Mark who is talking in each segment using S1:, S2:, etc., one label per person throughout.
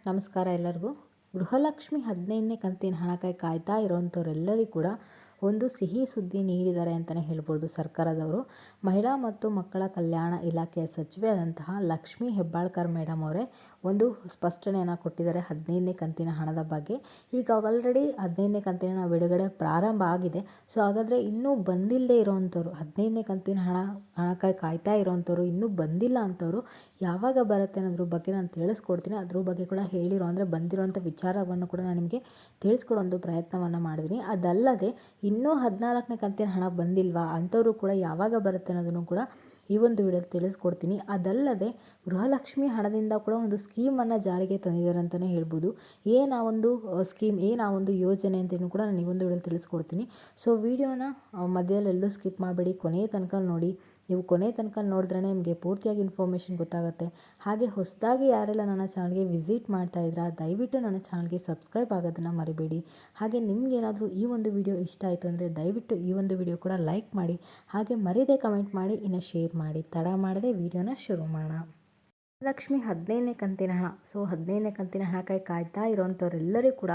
S1: ನಮಸ್ಕಾರ ಎಲ್ಲರಿಗೂ. ಗೃಹಲಕ್ಷ್ಮಿ ಹದಿನೈದನೇ ಕಂತಿನ ಹಣಕ್ಕಾಗಿ ಕಾಯ್ತಾ ಇರೋವಂಥವರೆಲ್ಲರಿಗೂ ಕೂಡ ಒಂದು ಸಿಹಿ ಸುದ್ದಿ ನೀಡಿದ್ದಾರೆ ಅಂತಲೇ ಹೇಳ್ಬೋದು ಸರ್ಕಾರದವರು. ಮಹಿಳಾ ಮತ್ತು ಮಕ್ಕಳ ಕಲ್ಯಾಣ ಇಲಾಖೆಯ ಸಚಿವೆ ಆದಂತಹ ಲಕ್ಷ್ಮೀ ಹೆಬ್ಬಾಳ್ಕರ್ ಮೇಡಮ್ ಅವರೇ ಒಂದು ಸ್ಪಷ್ಟನೆಯನ್ನು ಕೊಟ್ಟಿದ್ದಾರೆ ಹದಿನೈದನೇ ಕಂತಿನ ಹಣದ ಬಗ್ಗೆ. ಈಗ ಆಲ್ರೆಡಿ ಹದಿನೈದನೇ ಕಂತಿನ ಬಿಡುಗಡೆ ಪ್ರಾರಂಭ ಆಗಿದೆ. ಸೊ ಹಾಗಾದರೆ ಇನ್ನೂ ಬಂದಿಲ್ಲದೆ ಇರೋವಂಥವ್ರು ಹದಿನೈದನೇ ಕಂತಿನ ಹಣ, ಹಣಕ್ಕಾಗಿ ಕಾಯ್ತಾ ಇರೋವಂಥವ್ರು ಇನ್ನೂ ಬಂದಿಲ್ಲ ಅಂಥವ್ರು ಯಾವಾಗ ಬರುತ್ತೆ ಅನ್ನೋದ್ರ ಬಗ್ಗೆ ನಾನು ತಿಳಿಸ್ಕೊಡ್ತೀನಿ. ಅದ್ರ ಬಗ್ಗೆ ಕೂಡ ಹೇಳಿರೋ, ಅಂದರೆ ಬಂದಿರೋಂಥ ವಿಚಾರವನ್ನು ಕೂಡ ನಾನು ನಿಮಗೆ ತಿಳಿಸ್ಕೊಡೋ ಒಂದು ಪ್ರಯತ್ನವನ್ನು ಮಾಡಿದ್ದೀನಿ. ಅದಲ್ಲದೆ, ಇನ್ನೂ ಹದಿನಾಲ್ಕನೇ ಕಂತಿನ ಹಣ ಬಂದಿಲ್ವಾ, ಅಂಥವ್ರು ಕೂಡ ಯಾವಾಗ ಬರುತ್ತೆ ಅನ್ನೋದನ್ನು ಕೂಡ ಈ ಒಂದು ವಿಡಿಯೋದಲ್ಲಿ ತಿಳಿಸ್ಕೊಡ್ತೀನಿ. ಅದಲ್ಲದೆ ಗೃಹಲಕ್ಷ್ಮಿ ಹಣದಿಂದ ಕೂಡ ಒಂದು ಸ್ಕೀಮನ್ನು ಜಾರಿಗೆ ತಂದಿದ್ದಾರೆ ಅಂತಲೇ ಹೇಳ್ಬೋದು. ಏನು ಆ ಒಂದು ಸ್ಕೀಮ್ ಏನು ಆ ಒಂದು ಯೋಜನೆ ಅಂತಲೂ ಕೂಡ ನಾನು ಈ ಒಂದು ವಿಡಿಯೋದಲ್ಲಿ ತಿಳಿಸ್ಕೊಡ್ತೀನಿ. ಸೊ ವಿಡಿಯೋನ ಮಧ್ಯದಲ್ಲೆಲ್ಲೂ ಸ್ಕಿಪ್ ಮಾಡಬೇಡಿ. ಕೊನೆಯ ತನಕ ನೋಡಿ. ನೀವು ಕೊನೆ ತನಕ ನೋಡಿದ್ರೆ ನಿಮಗೆ ಪೂರ್ತಿಯಾಗಿ ಇನ್ಫಾರ್ಮೇಷನ್ ಗೊತ್ತಾಗುತ್ತೆ. ಹಾಗೆ ಹೊಸದಾಗಿ ಯಾರೆಲ್ಲ ನನ್ನ ಚಾನಲ್ಗೆ ವಿಸಿಟ್ ಮಾಡ್ತಾ ಇದ್ದೀರಾ ದಯವಿಟ್ಟು ನನ್ನ ಚಾನಲ್ಗೆ ಸಬ್ಸ್ಕ್ರೈಬ್ ಆಗೋದನ್ನು ಮರಿಬೇಡಿ. ಹಾಗೆ ನಿಮಗೇನಾದರೂ ಈ ಒಂದು ವಿಡಿಯೋ ಇಷ್ಟ ಆಯಿತು ಅಂದರೆ ದಯವಿಟ್ಟು ಈ ಒಂದು ವಿಡಿಯೋ ಕೂಡ ಲೈಕ್ ಮಾಡಿ. ಹಾಗೆ ಮರೀದೆ ಕಮೆಂಟ್ ಮಾಡಿ, ಇನ್ನು ಶೇರ್ ಮಾಡಿ. ತಡ ಮಾಡದೆ ವಿಡಿಯೋನ ಶುರು ಮಾಡೋಣ. ಲಕ್ಷ್ಮಿ ಹದಿನೈದನೇ ಕಂತಿನ ಹಣ. ಸೊ, ಹದಿನೈದನೇ ಕಂತಿನ ಹಣಕ್ಕಾಗಿ ಕಾಯ್ತಾ ಇರೋವಂಥವ್ರೆಲ್ಲರಿಗೂ ಕೂಡ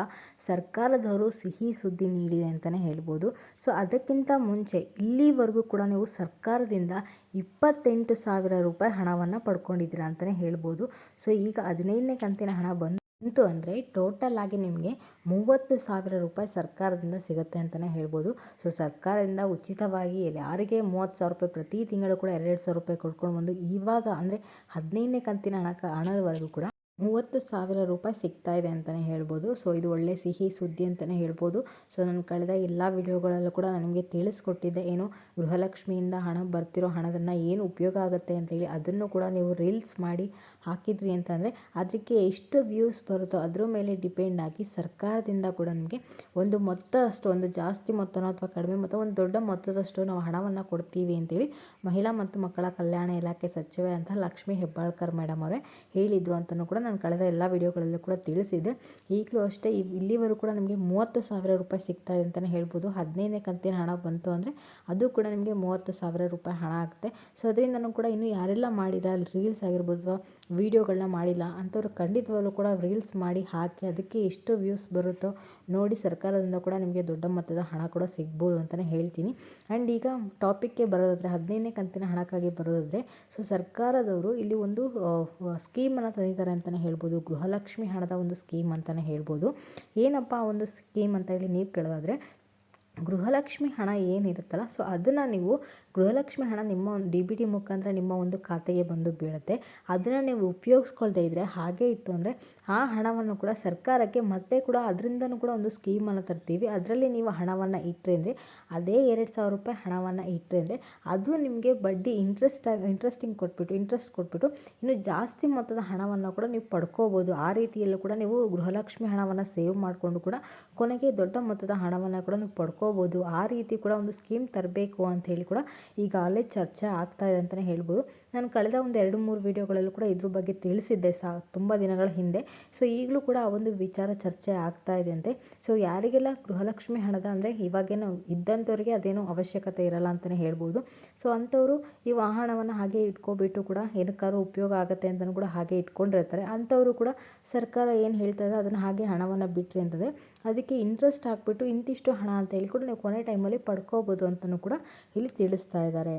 S1: ಸರ್ಕಾರದವರು ಸಿಹಿ ಸುದ್ದಿ ನೀಡಿದೆ ಅಂತಲೇ ಹೇಳ್ಬೋದು. ಸೊ, ಅದಕ್ಕಿಂತ ಮುಂಚೆ ಇಲ್ಲಿವರೆಗೂ ಕೂಡ ನೀವು ಸರ್ಕಾರದಿಂದ ಇಪ್ಪತ್ತೆಂಟು ಸಾವಿರ ರೂಪಾಯಿ ಹಣವನ್ನು ಪಡ್ಕೊಂಡಿದ್ದೀರಾ ಅಂತಲೇ ಹೇಳ್ಬೋದು. ಸೊ, ಈಗ ಹದಿನೈದನೇ ಕಂತಿನ ಹಣ ಬಂದು ಬಂತು ಅಂದರೆ ಟೋಟಲ್ ಆಗಿ ನಿಮಗೆ ಮೂವತ್ತು ಸಾವಿರ ರೂಪಾಯಿ ಸರ್ಕಾರದಿಂದ ಸಿಗುತ್ತೆ ಅಂತಲೇ ಹೇಳ್ಬೋದು. ಸೊ ಸರ್ಕಾರದಿಂದ ಉಚಿತವಾಗಿ ಯಾರಿಗೆ ಮೂವತ್ತು ಸಾವಿರ ರೂಪಾಯಿ ಪ್ರತಿ ತಿಂಗಳು ಕೂಡ ಎರಡೆರಡು ಸಾವಿರ ರೂಪಾಯಿ ಕೊಡ್ಕೊಂಡು ಬಂದು ಇವಾಗ ಅಂದರೆ ಹದಿನೈದನೇ ಕಂತಿನ ಹಣಕ ಹಣದವರೆಗೂ ಕೂಡ ಮೂವತ್ತು ಸಾವಿರ ರೂಪಾಯಿ ಸಿಗ್ತಾ ಇದೆ ಅಂತಲೇ ಹೇಳ್ಬೋದು. ಸೊ, ಇದು ಒಳ್ಳೆ ಸಿಹಿ ಸುದ್ದಿ ಅಂತಲೇ ಹೇಳ್ಬೋದು. ಸೊ, ನಾನು ಕಳೆದ ಎಲ್ಲ ವಿಡಿಯೋಗಳಲ್ಲೂ ಕೂಡ ನನಗೆ ತಿಳಿಸ್ಕೊಟ್ಟಿದ್ದೆ ಏನು ಗೃಹಲಕ್ಷ್ಮಿಯಿಂದ ಹಣ ಬರ್ತಿರೋ ಹಣದನ್ನು ಏನು ಉಪಯೋಗ ಆಗುತ್ತೆ ಅಂತೇಳಿ ಅದನ್ನು ಕೂಡ ನೀವು ರೀಲ್ಸ್ ಮಾಡಿ ಹಾಕಿದ್ರಿ ಅಂತಂದರೆ ಅದಕ್ಕೆ ಎಷ್ಟು ವ್ಯೂಸ್ ಬರುತ್ತೋ ಅದ್ರ ಮೇಲೆ ಡಿಪೆಂಡ್ ಆಗಿ ಸರ್ಕಾರದಿಂದ ಕೂಡ ನಮಗೆ ಒಂದು ಮೊತ್ತ ಅಷ್ಟು ಒಂದು ಜಾಸ್ತಿ ಮೊತ್ತನೋ ಅಥವಾ ಕಡಿಮೆ ಮೊತ್ತ ಒಂದು ದೊಡ್ಡ ಮೊತ್ತದಷ್ಟು ನಾವು ಹಣವನ್ನು ಕೊಡ್ತೀವಿ ಅಂತೇಳಿ ಮಹಿಳಾ ಮತ್ತು ಮಕ್ಕಳ ಕಲ್ಯಾಣ ಇಲಾಖೆ ಸಚಿವೆ ಅಂತ ಲಕ್ಷ್ಮೀ ಹೆಬ್ಬಾಳ್ಕರ್ ಮೇಡಮ್ ಅವರೇ ಹೇಳಿದ್ರು ಅಂತಲೂ ಕೂಡ ನಾನು ಕಳೆದ ಎಲ್ಲ ವಿಡಿಯೋಗಳಲ್ಲೂ ಕೂಡ ತಿಳಿಸಿದೆ. ಈಗಲೂ ಅಷ್ಟೇ ಇಲ್ಲಿವರೆಗೂ ಕೂಡ ನಿಮಗೆ ಮೂವತ್ತು ಸಾವಿರ ರೂಪಾಯಿ ಸಿಗ್ತಾ ಇದೆ ಅಂತಲೇ ಹೇಳ್ಬೋದು. ಹದಿನೈದನೇ ಕಂತಿನ ಹಣ ಬಂತು ಅಂದರೆ ಅದು ಕೂಡ ನಿಮಗೆ ಮೂವತ್ತು ಸಾವಿರ ರೂಪಾಯಿ ಹಣ ಆಗುತ್ತೆ. ಸೊ ಅದರಿಂದನೂ ಕೂಡ ಇನ್ನೂ ಯಾರೆಲ್ಲ ಮಾಡಿಲ್ಲ ರೀಲ್ಸ್ ಆಗಿರ್ಬೋದು ವೀಡಿಯೋಗಳನ್ನ ಮಾಡಿಲ್ಲ. ಅಂಥವ್ರು ಖಂಡಿತವಾಗ್ಲೂ ಕೂಡ ರೀಲ್ಸ್ ಮಾಡಿ ಹಾಕಿ ಅದಕ್ಕೆ ಎಷ್ಟು ವ್ಯೂಸ್ ಬರುತ್ತೋ ನೋಡಿ ಸರ್ಕಾರದಿಂದ ಕೂಡ ನಿಮಗೆ ದೊಡ್ಡ ಮೊತ್ತದ ಹಣ ಕೂಡ ಸಿಗ್ಬೋದು ಅಂತಲೇ ಹೇಳ್ತೀನಿ. ಆ್ಯಂಡ್ ಈಗ ಟಾಪಿಕ್ಗೆ ಬರೋದಾದರೆ ಹದಿನೈದನೇ ಕಂತಿನ ಹಣಕ್ಕಾಗಿ ಬರೋದಾದರೆ ಸೊ ಸರ್ಕಾರದವರು ಇಲ್ಲಿ ಒಂದು ಸ್ಕೀಮನ್ನು ತಂದಿದ್ದಾರೆ ಅಂತಲೇ ಹೇಳ್ಬೋದು. ಗೃಹಲಕ್ಷ್ಮಿ ಹಣದ ಒಂದು ಸ್ಕೀಮ್ ಅಂತಲೇ ಹೇಳ್ಬೋದು. ಏನಪ್ಪ ಒಂದು ಸ್ಕೀಮ್ ಅಂತ ಹೇಳಿ ನೀವು ಕೇಳೋದಾದರೆ ಗೃಹಲಕ್ಷ್ಮಿ ಹಣ ಏನಿರುತ್ತಲ್ಲ ಸೊ ಅದನ್ನು ನೀವು ಗೃಹಲಕ್ಷ್ಮಿ ಹಣ ನಿಮ್ಮ ಒಂದು ಡಿ ಬಿ ಟಿ ಮುಖಾಂತರ ನಿಮ್ಮ ಒಂದು ಖಾತೆಗೆ ಬಂದು ಬೀಳುತ್ತೆ. ಅದನ್ನು ನೀವು ಉಪಯೋಗಿಸ್ಕೊಳ್ದೇ ಇದ್ದರೆ ಹಾಗೆ ಇತ್ತು ಅಂದರೆ ಆ ಹಣವನ್ನು ಕೂಡ ಸರ್ಕಾರಕ್ಕೆ ಮತ್ತೆ ಕೂಡ ಅದರಿಂದನೂ ಕೂಡ ಒಂದು ಸ್ಕೀಮನ್ನು ತರ್ತೀವಿ. ಅದರಲ್ಲಿ ನೀವು ಹಣವನ್ನು ಇಟ್ಟರೆ ಅಂದರೆ ಅದೇ ಎರಡು ಸಾವಿರ ರೂಪಾಯಿ ಹಣವನ್ನು ಇಟ್ಟರೆ ಅಂದರೆ ಅದು ನಿಮಗೆ ಬಡ್ಡಿ ಇಂಟ್ರೆಸ್ಟ್ ಆಗಿ ಇಂಟ್ರೆಸ್ಟಿಂಗ್ ಕೊಟ್ಬಿಟ್ಟು ಇಂಟ್ರೆಸ್ಟ್ ಕೊಟ್ಬಿಟ್ಟು ಇನ್ನು ಜಾಸ್ತಿ ಮೊತ್ತದ ಹಣವನ್ನು ಕೂಡ ನೀವು ಪಡ್ಕೋಬೋದು. ಆ ರೀತಿಯಲ್ಲೂ ಕೂಡ ನೀವು ಗೃಹಲಕ್ಷ್ಮಿ ಹಣವನ್ನು ಸೇವ್ ಮಾಡಿಕೊಂಡು ಕೂಡ ಕೊನೆಗೆ ದೊಡ್ಡ ಮೊತ್ತದ ಹಣವನ್ನು ಕೂಡ ನೀವು ಪಡ್ಕೋಬೋದು. ಆ ರೀತಿ ಕೂಡ ಒಂದು ಸ್ಕೀಮ್ ತರಬೇಕು ಅಂತ ಹೇಳಿ ಕೂಡ ಈಗಾಗಲೇ ಚರ್ಚೆ ಆಗ್ತಾ ಇದೆ ಅಂತಲೇ ಹೇಳ್ಬೋದು. ನಾನು ಕಳೆದ ಒಂದು ಎರಡು ಮೂರು ವೀಡಿಯೋಗಳಲ್ಲೂ ಕೂಡ ಇದ್ರ ಬಗ್ಗೆ ತಿಳಿಸಿದ್ದೆ ಸಹ ತುಂಬ ದಿನಗಳ ಹಿಂದೆ. ಸೊ ಈಗಲೂ ಕೂಡ ಆ ಒಂದು ವಿಚಾರ ಚರ್ಚೆ ಆಗ್ತಾ ಇದೆ ಅಂತೆ. ಸೊ ಯಾರಿಗೆಲ್ಲ ಗೃಹಲಕ್ಷ್ಮಿ ಹಣದ ಅಂದರೆ ಇವಾಗೇನು ಇದ್ದಂಥವ್ರಿಗೆ ಅದೇನು ಅವಶ್ಯಕತೆ ಇರಲ್ಲ ಅಂತಲೇ ಹೇಳ್ಬೋದು. ಸೊ ಅಂಥವರು ಈ ವಾಹನವನ್ನು ಹಾಗೆ ಇಟ್ಕೊಬಿಟ್ಟು ಕೂಡ ಏನಕ್ಕಾದ್ರೂ ಉಪಯೋಗ ಆಗುತ್ತೆ ಅಂತಲೂ ಕೂಡ ಹಾಗೆ ಇಟ್ಕೊಂಡಿರ್ತಾರೆ. ಅಂಥವರು ಕೂಡ ಸರ್ಕಾರ ಏನು ಹೇಳ್ತದೆ ಅದನ್ನು ಹಾಗೆ ಹಣವನ್ನು ಬಿಟ್ಟರೆ ಅಂತಂದರೆ ಅದಕ್ಕೆ ಇಂಟ್ರೆಸ್ಟ್ ಹಾಕ್ಬಿಟ್ಟು ಇಂತಿಷ್ಟು ಹಣ ಅಂತ ಹೇಳಿ ಕೂಡ ನೀವು ಕೊನೆ ಟೈಮಲ್ಲಿ ಪಡ್ಕೋಬೋದು ಅಂತಲೂ ಕೂಡ ಇಲ್ಲಿ ತಿಳಿಸ್ತಾ ಇದ್ದಾರೆ.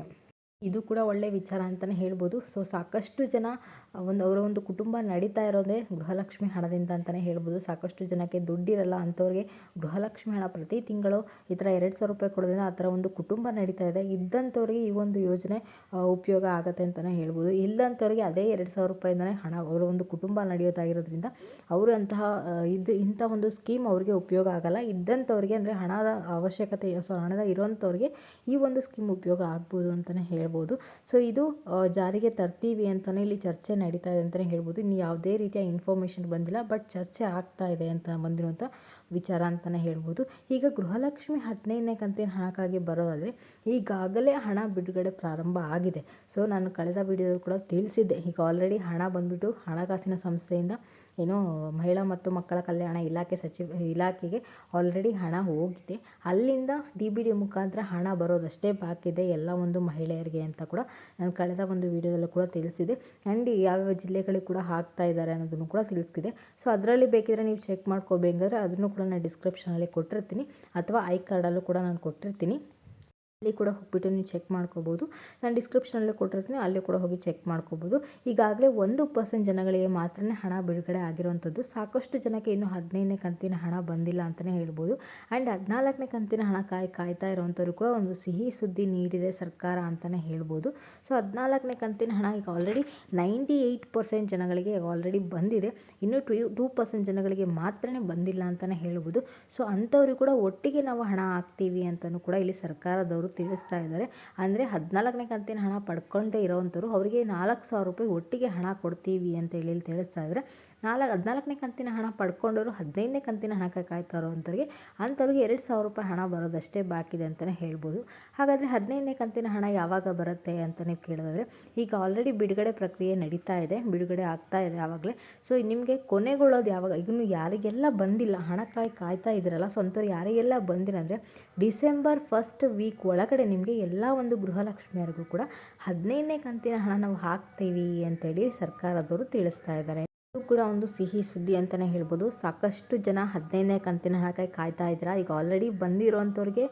S1: ಇದು ಕೂಡ ಒಳ್ಳೆಯ ವಿಚಾರ ಅಂತಲೇ ಹೇಳ್ಬೋದು. ಸೊ ಸಾಕಷ್ಟು ಜನ ಒಂದು, ಅವರ ಒಂದು ಕುಟುಂಬ ನಡೀತಾ ಇರೋದೇ ಗೃಹಲಕ್ಷ್ಮಿ ಹಣದಿಂದ ಅಂತಲೇ ಹೇಳ್ಬೋದು. ಸಾಕಷ್ಟು ಜನಕ್ಕೆ ದುಡ್ಡಿರಲ್ಲ ಅಂಥವ್ರಿಗೆ ಗೃಹಲಕ್ಷ್ಮಿ ಹಣ ಪ್ರತಿ ತಿಂಗಳು ಈ ಥರ ಎರಡು ಸಾವಿರ ರೂಪಾಯಿ ಕೊಡೋದ್ರಿಂದ ಆ ಥರ ಒಂದು ಕುಟುಂಬ ನಡೀತಾ ಇದೆ. ಇದ್ದಂಥವ್ರಿಗೆ ಈ ಒಂದು ಯೋಜನೆ ಉಪಯೋಗ ಆಗುತ್ತೆ ಅಂತಲೇ ಹೇಳ್ಬೋದು. ಇಲ್ಲಂಥವ್ರಿಗೆ ಅದೇ ಎರಡು ಸಾವಿರ ರೂಪಾಯಿಂದಲೇ ಹಣ, ಅವರ ಒಂದು ಕುಟುಂಬ ನಡೆಯೋದಾಗಿರೋದ್ರಿಂದ ಅವರು ಅಂತಹ ಇದು, ಇಂಥ ಒಂದು ಸ್ಕೀಮ್ ಅವರಿಗೆ ಉಪಯೋಗ ಆಗಲ್ಲ. ಇದ್ದಂಥವ್ರಿಗೆ ಅಂದರೆ ಹಣದ ಅವಶ್ಯಕತೆ, ಸೊ ಹಣದ ಇರೋಂಥವ್ರಿಗೆ ಈ ಒಂದು ಸ್ಕೀಮ್ ಉಪಯೋಗ ಆಗ್ಬೋದು ಅಂತಲೇ ಹೇಳ್ಬೋದು. ಸೊ ಇದು ಜಾರಿಗೆ ತರ್ತೀವಿ ಅಂತಲೇ ಇಲ್ಲಿ ಚರ್ಚೆ ನಡೀತಾ ಇದೆ ಅಂತಲೇ ಹೇಳ್ಬೋದು. ಇನ್ನು ಯಾವುದೇ ರೀತಿಯ ಇನ್ಫಾರ್ಮೇಷನ್ ಬಂದಿಲ್ಲ ಬಟ್ ಚರ್ಚೆ ಆಗ್ತಾ ಇದೆ ಅಂತ ಬಂದಿರುವಂಥ ವಿಚಾರ ಅಂತಲೇ ಹೇಳ್ಬೋದು. ಈಗ ಗೃಹಲಕ್ಷ್ಮಿ ಹದಿನೈದನೇ ಕಂತಿನ ಹಣಕ್ಕಾಗಿ ಬರೋದಾದರೆ, ಈಗಾಗಲೇ ಹಣ ಬಿಡುಗಡೆ ಪ್ರಾರಂಭ ಆಗಿದೆ. ಸೊ ನಾನು ಕಳೆದ ವಿಡಿಯೋ ಕೂಡ ತಿಳಿಸಿದ್ದೆ. ಈಗ ಆಲ್ರೆಡಿ ಹಣ ಬಂದುಬಿಟ್ಟು ಹಣಕಾಸಿನ ಸಂಸ್ಥೆಯಿಂದ ಏನೋ, ಮಹಿಳಾ ಮತ್ತು ಮಕ್ಕಳ ಕಲ್ಯಾಣ ಇಲಾಖೆ ಸಚಿವ, ಇಲಾಖೆಗೆ ಆಲ್ರೆಡಿ ಹಣ ಹೋಗಿದೆ. ಅಲ್ಲಿಂದ ಡಿ ಬಿ ಡಿ ಮುಖಾಂತರ ಹಣ ಬರೋದಷ್ಟೇ ಬಾಕಿದೆ ಎಲ್ಲ ಒಂದು ಮಹಿಳೆಯರಿಗೆ ಅಂತ ಕೂಡ ನಾನು ಕಳೆದ ಒಂದು ವಿಡಿಯೋದಲ್ಲೂ ಕೂಡ ತಿಳಿಸಿದೆ. ಆ್ಯಂಡ್ ಯಾವ್ಯಾವ ಜಿಲ್ಲೆಗಳಿಗೆ ಕೂಡ ಹಾಕ್ತಾ ಇದ್ದಾರೆ ಅನ್ನೋದನ್ನು ಕೂಡ ತಿಳಿಸಿದೆ. ಸೊ ಅದರಲ್ಲಿ ಬೇಕಿದ್ರೆ ನೀವು ಚೆಕ್ ಮಾಡ್ಕೋಬೇಕಂದ್ರೆ ಅದನ್ನು ಕೂಡ ನಾನು ಡಿಸ್ಕ್ರಿಪ್ಷನಲ್ಲಿ ಕೊಟ್ಟಿರ್ತೀನಿ. ಅಥವಾ ಐ ಕಾರ್ಡಲ್ಲೂ ಕೂಡ ನಾನು ಕೊಟ್ಟಿರ್ತೀನಿ. ಅಲ್ಲಿ ಕೂಡ ಹೋಗ್ಬಿಟ್ಟು ನೀವು ಚೆಕ್ ಮಾಡ್ಕೋಬೋದು. ನಾನು ಡಿಸ್ಕ್ರಿಪ್ಷನಲ್ಲಿ ಕೊಟ್ಟಿರ್ತೀನಿ, ಅಲ್ಲಿ ಕೂಡ ಹೋಗಿ ಚೆಕ್ ಮಾಡ್ಕೋಬೋದು. ಈಗಾಗಲೇ ಒಂದು ಪರ್ಸೆಂಟ್ ಜನಗಳಿಗೆ ಮಾತ್ರ ಹಣ ಬಿಡುಗಡೆ ಆಗಿರುವಂಥದ್ದು. ಸಾಕಷ್ಟು ಜನಕ್ಕೆ ಇನ್ನೂ ಹದಿನೈದನೇ ಕಂತಿನ ಹಣ ಬಂದಿಲ್ಲ ಅಂತಲೇ ಹೇಳ್ಬೋದು. ಆ್ಯಂಡ್ ಹದಿನಾಲ್ಕನೇ ಕಂತಿನ ಹಣ ಕಾಯಿ, ಕಾಯ್ತಾ ಇರುವಂಥವ್ರು ಕೂಡ ಒಂದು ಸಿಹಿ ಸುದ್ದಿ ನೀಡಿದೆ ಸರ್ಕಾರ ಅಂತಲೇ ಹೇಳ್ಬೋದು. ಸೊ ಹದಿನಾಲ್ಕನೇ ಕಂತಿನ ಹಣ ಈಗ ಆಲ್ರೆಡಿ ನೈಂಟಿ ಏಯ್ಟ್ ಪರ್ಸೆಂಟ್ ಜನಗಳಿಗೆ ಆಲ್ರೆಡಿ ಬಂದಿದೆ. ಇನ್ನು ಟು ಟೂ ಪರ್ಸೆಂಟ್ ಜನಗಳಿಗೆ ಮಾತ್ರ ಬಂದಿಲ್ಲ ಅಂತಲೇ ಹೇಳ್ಬೋದು. ಸೊ ಅಂಥವ್ರಿಗೆ ಕೂಡ ಒಟ್ಟಿಗೆ ನಾವು ಹಣ ಹಾಕ್ತೀವಿ ಅಂತಲೂ ಕೂಡ ಇಲ್ಲಿ ಸರ್ಕಾರದವರು ತಿಳಿಸ್ತಾ ಇದ್ದಾರೆ. ಅಂದರೆ ಹದಿನಾಲ್ಕನೇ ಕಂತಿನ ಹಣ ಪಡ್ಕೊಂಡೇ ಇರೋವಂಥವ್ರು, ಅವರಿಗೆ ನಾಲ್ಕು ಸಾವಿರ ರೂಪಾಯಿ ಒಟ್ಟಿಗೆ ಹಣ ಕೊಡ್ತೀವಿ ಅಂತ ಹೇಳಿ ಇಲ್ಲಿ ತಿಳಿಸ್ತಾ ಇದ್ದಾರೆ. ನಾಲ್ಕು ಹದಿನಾಲ್ಕನೇ ಕಂತಿನ ಹಣ ಪಡ್ಕೊಂಡವರು ಹದಿನೈದನೇ ಕಂತಿನ ಹಣಕ್ಕೆ ಕಾಯ್ತಾ ಇರೋವಂಥವ್ರಿಗೆ ಅಂಥವ್ರಿಗೆ ಎರಡು ಸಾವಿರ ರೂಪಾಯಿ ಹಣ ಬರೋದಷ್ಟೇ ಬಾಕಿ ಇದೆ ಅಂತಲೇ ಹೇಳ್ಬೋದು. ಹಾಗಾದರೆ ಹದಿನೈದನೇ ಕಂತಿನ ಹಣ ಯಾವಾಗ ಬರುತ್ತೆ ಅಂತ ನೀವು ಕೇಳಿದ್ರೆ, ಈಗ ಆಲ್ರೆಡಿ ಬಿಡುಗಡೆ ಪ್ರಕ್ರಿಯೆ ನಡೀತಾ ಇದೆ, ಬಿಡುಗಡೆ ಆಗ್ತಾ ಇದೆ ಆವಾಗಲೇ ಸೊ ನಿಮಗೆ ಕೊನೆಗೊಳ್ಳೋದು ಯಾವಾಗ? ಇನ್ನು ಯಾರಿಗೆಲ್ಲ ಬಂದಿಲ್ಲ, ಹಣಕ್ಕಾಗಿ ಕಾಯ್ತಾ ಇದ್ದೀರಲ್ಲ ಸೊ ಯಾರಿಗೆಲ್ಲ ಬಂದಿಲ್ಲ ಅಂದರೆ, ಡಿಸೆಂಬರ್ ಫಸ್ಟ್ ವೀಕ್ ಒಳಗಡೆ ನಿಮಗೆ ಎಲ್ಲ ಒಂದು ಗೃಹಲಕ್ಷ್ಮಿಯರಿಗೂ ಕೂಡ ಹದಿನೈದನೇ ಕಂತಿನ ಹಣ ನಾವು ಹಾಕ್ತೀವಿ ಅಂತೇಳಿ ಸರ್ಕಾರದವರು ತಿಳಿಸ್ತಾ ಇದ್ದಾರೆ. ಇದು ಕೂಡ ಒಂದು ಸಿಹಿ ಸುದ್ದಿ ಅಂತಲೇ ಹೇಳ್ಬೋದು. ಸಾಕಷ್ಟು ಜನ ಹದಿನೈದನೇ ಕಂತಿನ ಹಣಕ್ಕಾಗಿ ಕಾಯ್ತಾ ಇದ್ದೀರಾ? ಈಗ ಆಲ್ರೆಡಿ ಬಂದಿರೋವಂಥವ್ರಿಗೆ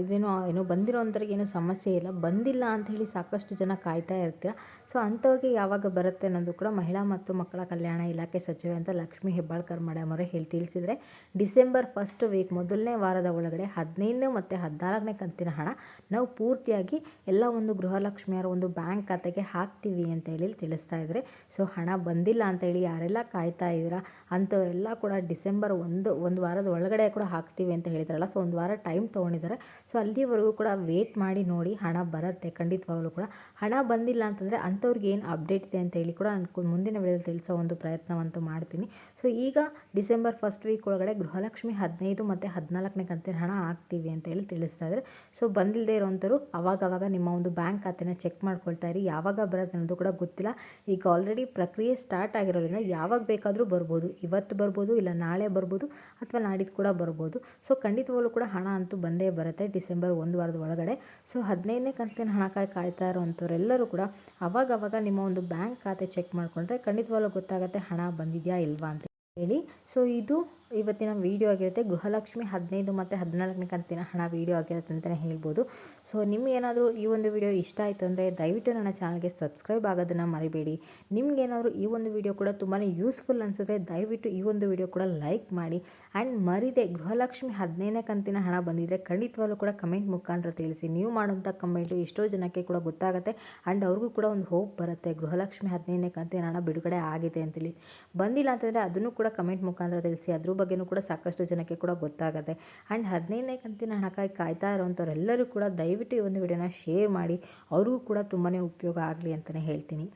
S1: ಇದೇನೋ, ಏನೋ ಬಂದಿರೋವಂಥವ್ರಿಗೆ ಏನೂ ಸಮಸ್ಯೆ ಇಲ್ಲ. ಬಂದಿಲ್ಲ ಅಂತ ಹೇಳಿ ಸಾಕಷ್ಟು ಜನ ಕಾಯ್ತಾ ಇರ್ತೀರ? ಸೊ ಅಂಥವ್ರಿಗೆ ಯಾವಾಗ ಬರುತ್ತೆ ಅನ್ನೋದು ಕೂಡ ಮಹಿಳಾ ಮತ್ತು ಮಕ್ಕಳ ಕಲ್ಯಾಣ ಇಲಾಖೆ ಸಚಿವೆ ಅಂತ ಲಕ್ಷ್ಮೀ ಹೆಬ್ಬಾಳ್ಕರ್ ಮೇಡಮ್ ಅವರೇ ಹೇಳಿ ತಿಳಿಸಿದರೆ, ಡಿಸೆಂಬರ್ ಫಸ್ಟ್ ವೀಕ್ ಮೊದಲನೇ ವಾರದ ಒಳಗಡೆ ಹದಿನೈದು ಮತ್ತು ಹದಿನಾರನೇ ಕಂತಿನ ಹಣ ನಾವು ಪೂರ್ತಿಯಾಗಿ ಎಲ್ಲ ಒಂದು ಗೃಹಲಕ್ಷ್ಮಿಯರ ಒಂದು ಬ್ಯಾಂಕ್ ಖಾತೆಗೆ ಹಾಕ್ತೀವಿ ಅಂತ ಹೇಳಿ ತಿಳಿಸ್ತಾ ಇದ್ದಾರೆ ಸೊ ಹಣ ಬಂದಿಲ್ಲ ಅಂತ ಹೇಳಿ ಯಾರೆಲ್ಲ ಕಾಯ್ತಾ ಇದ್ದೀರಾ? ಅಂಥವರೆಲ್ಲ ಕೂಡ ಡಿಸೆಂಬರ್ ಒಂದು ಒಂದು ವಾರದ ಒಳಗಡೆ ಕೂಡ ಹಾಕ್ತೀವಿ ಅಂತ ಹೇಳಿದ್ರಲ್ಲ ಸೊ ಒಂದು ವಾರ ಟೈಮ್ ತೊಗೊಂಡಿದ್ದಾರೆ. ಸೊ ಅಲ್ಲಿವರೆಗೂ ಕೂಡ ವೇಟ್ ಮಾಡಿ ನೋಡಿ ಹಣ ಬರುತ್ತೆ, ಖಂಡಿತವಾಗಲೂ ಕೂಡ. ಹಣ ಬಂದಿಲ್ಲ ಅಂತಂದರೆ ಅಂಥವ್ರಿಗೆ ಏನು ಅಪ್ಡೇಟ್ ಇದೆ ಅಂತ ಹೇಳಿ ಕೂಡ ನಾನು ಮುಂದಿನ ವಿಡಿಯೋದಲ್ಲಿ ತಿಳಿಸೋ ಒಂದು ಪ್ರಯತ್ನವಂತೂ ಮಾಡ್ತೀನಿ. ಸೊ ಈಗ ಡಿಸೆಂಬರ್ ಫಸ್ಟ್ ವೀಕ್ ಒಳಗಡೆ ಗೃಹಲಕ್ಷ್ಮಿ ಹದಿನೈದು ಮತ್ತು ಹದಿನಾಲ್ಕನೇ ಕಂತಿನ ಹಣ ಹಾಕ್ತೀವಿ ಅಂತ ಹೇಳಿ ತಿಳಿಸ್ತಾ ಇದ್ದಾರೆ. ಸೊ ಬಂದಿಲ್ಲದೆ ಇರೋವಂಥವ್ರು ಅವಾಗವಾಗ ನಿಮ್ಮ ಒಂದು ಬ್ಯಾಂಕ್ ಖಾತೆನ ಚೆಕ್ ಮಾಡ್ಕೊಳ್ತಾ ಇರಿ. ಯಾವಾಗ ಬರುತ್ತೆ ಅನ್ನೋದು ಕೂಡ ಗೊತ್ತಿಲ್ಲ. ಈಗ ಆಲ್ರೆಡಿ ಪ್ರಕ್ರಿಯೆ ಸ್ಟಾರ್ಟ್ ಆಗಿರೋದ್ರಿಂದ ಯಾವಾಗ ಬೇಕಾದರೂ ಬರ್ಬೋದು. ಇವತ್ತು ಬರ್ಬೋದು ಇಲ್ಲ ನಾಳೆ ಬರ್ಬೋದು ಅಥವಾ ನಾಡಿದ್ದು ಕೂಡ ಬರ್ಬೋದು. ಸೊ ಖಂಡಿತವಾಗ್ಲೂ ಕೂಡ ಹಣ ಅಂತೂ ಬಂದೇ ಬರುತ್ತೆ ಡಿಸೆಂಬರ್ ಒಂದು ವಾರದ ಒಳಗಡೆ. ಸೊ ಹದಿನೈದನೇ ಕಂತಿನ ಹಣಕ್ಕಾಗಿ ಕಾಯ್ತಾ ಇರೋವಂಥವ್ರೆಲ್ಲರೂ ಕೂಡ ಅವಾಗವಾಗ ನಿಮ್ಮ ಒಂದು ಬ್ಯಾಂಕ್ ಖಾತೆ ಚೆಕ್ ಮಾಡಿಕೊಂಡ್ರೆ ಖಂಡಿತವಾಗ್ಲೂ ಗೊತ್ತಾಗುತ್ತೆ ಹಣ ಬಂದಿದೆಯಾ ಇಲ್ವಾ ಅಂತ. ಹೇಳಿ. ಸೊ ಇದು ಇವತ್ತಿನ ವೀಡಿಯೋ ಆಗಿರುತ್ತೆ. ಗೃಹಲಕ್ಷ್ಮಿ ಹದಿನೈದು ಮತ್ತು ಹದಿನಾಲ್ಕನೇ ಕಂತಿನ ಹಣ ವೀಡಿಯೋ ಆಗಿರುತ್ತೆ ಅಂತಲೇ ಹೇಳ್ಬೋದು. ಸೊ ನಿಮಗೇನಾದರೂ ಈ ಒಂದು ವಿಡಿಯೋ ಇಷ್ಟ ಆಯಿತು ಅಂದರೆ ದಯವಿಟ್ಟು ನನ್ನ ಚಾನಲ್ಗೆ ಸಬ್ಸ್ಕ್ರೈಬ್ ಆಗೋದನ್ನು ಮರಿಬೇಡಿ. ನಿಮಗೇನಾದರೂ ಈ ಒಂದು ವಿಡಿಯೋ ಕೂಡ ತುಂಬಾ ಯೂಸ್ಫುಲ್ ಅನಿಸಿದ್ರೆ ದಯವಿಟ್ಟು ಈ ಒಂದು ವಿಡಿಯೋ ಕೂಡ ಲೈಕ್ ಮಾಡಿ. ಆ್ಯಂಡ್ ಮರಿದೆ ಗೃಹಲಕ್ಷ್ಮಿ ಹದಿನೈದನೇ ಕಂತಿನ ಹಣ ಬಂದಿದ್ದರೆ ಖಂಡಿತವಾಗ್ಲೂ ಕೂಡ ಕಮೆಂಟ್ ಮುಖಾಂತರ ತಿಳಿಸಿ. ನೀವು ಮಾಡುವಂಥ ಕಮೆಂಟು ಎಷ್ಟೋ ಜನಕ್ಕೆ ಕೂಡ ಗೊತ್ತಾಗುತ್ತೆ. ಆ್ಯಂಡ್ ಅವ್ರಿಗೂ ಕೂಡ ಒಂದು ಹೋಪ್ ಬರುತ್ತೆ. ಗೃಹಲಕ್ಷ್ಮಿ ಹದಿನೈದನೇ ಕಂತಿನ ಹಣ ಬಿಡುಗಡೆ ಆಗಿದೆ ಅಂತೇಳಿ. ಬಂದಿಲ್ಲ ಅಂತಂದರೆ ಅದನ್ನು ಕೂಡ ಕಮೆಂಟ್ ಮುಖಾಂತರ ತಿಳಿಸಿ. ಅದ್ರ ಬಗ್ಗೆಯೂ ಕೂಡ ಸಾಕಷ್ಟು ಜನಕ್ಕೆ ಕೂಡ ಗೊತ್ತಾಗುತ್ತೆ. ಆ್ಯಂಡ್ ಹದಿನೈದನೇ ಕಂತಿನ ಹಣಕ್ಕಾಗಿ ಕಾಯ್ತಾ ಇರೋವಂಥವ್ರೆಲ್ಲರೂ ಕೂಡ ದಯವಿಟ್ಟು ಈ ಒಂದು ವಿಡಿಯೋನ ಶೇರ್ ಮಾಡಿ. ಅವ್ರಿಗೂ ಕೂಡ ತುಂಬಾ ಉಪಯೋಗ ಆಗಲಿ ಅಂತಲೇ ಹೇಳ್ತೀನಿ.